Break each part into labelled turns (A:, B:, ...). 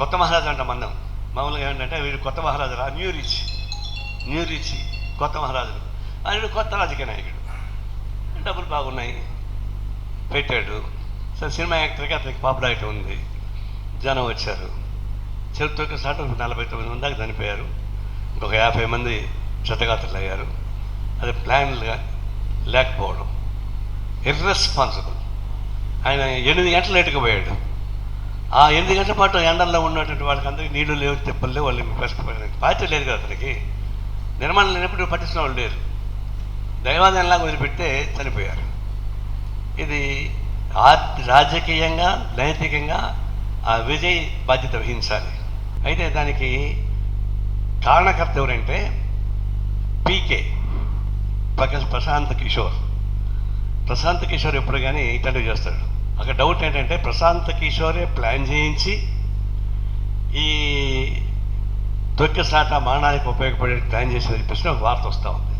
A: కొత్త మహారాజు అంట మనం మామూలుగా ఏంటంటే వీడు కొత్త మహారాజు రా న్యూ రిచ్. న్యూ రిచ్ కొత్త మహారాజులు ఆయన కొత్త రాజకీయ నాయకుడు. డబ్బులు బాగున్నాయి. పెట్టాడు. సరే సినిమా యాక్టర్గా అతనికి పాపులారిటీ ఉంది. జనం వచ్చారు. చెరువుతో స్టార్ట్ నలభై తొమ్మిది మంది దాకా చనిపోయారు. ఇంకొక యాభై మంది క్షతగాత్రులు అయ్యారు. అది ప్లాన్లుగా లేకపోవడం. ఇర్రెస్పాన్సిబుల్. ఆయన ఎనిమిది గంటలు లేటుగా పోయాడు. ఆ ఎనిమిది గంటల పాటు ఎండల్లో ఉన్నటువంటి వాళ్ళకి అందరికీ నీళ్ళు లేవు తెప్పలు లేవు వాళ్ళు కష్టపడడానికి బాధ్యత లేదు కదా అతనికి. నిర్మాణం లేనప్పుడు పట్టించిన వాళ్ళు లేరు. దైవాదయంలాగా వదిలిపెడితే చనిపోయారు. ఇది రాజకీయంగా నైతికంగా ఆ విజయ్ బాధ్యత వహించాలి. అయితే దానికి కారణకర్త ఎవరంటే పీకే ప్రకాశ్ ప్రశాంత్ కిషోర్. ప్రశాంత్ కిషోర్ ఎప్పుడు కానీ ఇంటర్వ్యూ చేస్తాడు. అక్కడ డౌట్ ఏంటంటే ప్రశాంత్ కిషోరే ప్లాన్ చేయించి ఈ తొక్కిసాట మానానికి ఉపయోగపడే ప్లాన్ చేసేది ప్రశ్న ఒక వార్త వస్తూ ఉంది.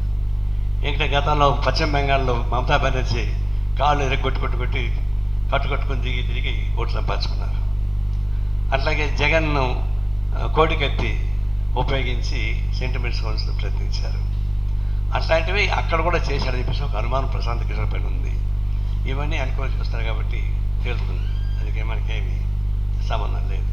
A: ఏంటంటే గతంలో పశ్చిమ బెంగాల్లో మమతా బెనర్జీ కాళ్ళు ఎరగొట్టు కొట్టు కొట్టి కట్టుకొట్టుకుని దిగి తిరిగి ఓట్లు సంపాదించుకున్నారు. అట్లాగే జగన్ను ఆ, కోడికత్తి ఉపయోగించి సెంటిమెంట్స్ కౌన్సిల్ ప్రయత్నించారు. అట్లాంటివి అక్కడ కూడా చేశాడని చెప్పేసి ఒక అనుమానం ప్రశాంత్ కిషోర్ పైన ఉంది. ఇవన్నీ అనుకోవాల్సి వస్తారు కాబట్టి తేలుతుంది అది మనకేమి సంబంధం లేదు